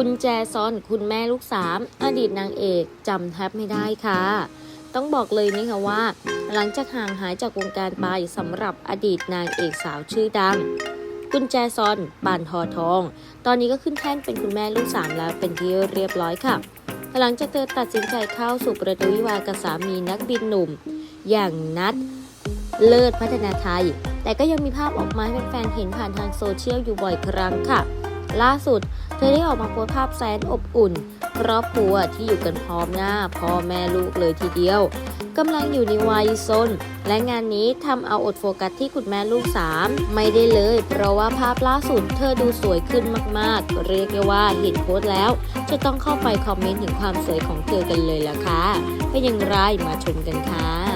กุญแจซอนคุณแม่ลูกสามอดีตนางเอกจำแทบไม่ได้ค่ะ ต้องบอกเลยนะคะว่า หลังจากห่างหายจากวงการไปสำหรับอดีตนางเอกสาวชื่อดัง กุญแจซอนปานทอทอง ตอนนี้ก็ขึ้นแท่นเป็นคุณแม่ลูกสามแล้วเป็นที่เรียบร้อยค่ะ หลังจากเธอตัดสินใจเข้าสู่ประตูวิวากับสามีนักบินหนุ่ม อย่างนัดเลิศพัฒนาไทย แต่ก็ยังมีภาพออกมาให้แฟนๆเห็นผ่านทางโซเชียลอยู่บ่อยครั้งค่ะ ล่าสุด เธอได้ออกมาโพสภาพแสนอบอุ่น ครอบครัวที่อยู่กันพร้อมหน้าพ่อแม่ลูกเลยทีเดียวกำลังอยู่ในวัยซนและงานนี้ทำเอาอดโฟกัสที่คุณแม่ลูกสามไม่ได้เลย เพราะว่าภาพล่าสุดเธอดูสวยขึ้นมากๆ เรียกได้ว่าเห็นโพสแล้ว จะต้องเข้าไปคอมเมนต์ถึงความสวยของเธอกันเลยล่ะค่ะเป็นอย่างไรมาชมกันค่ะ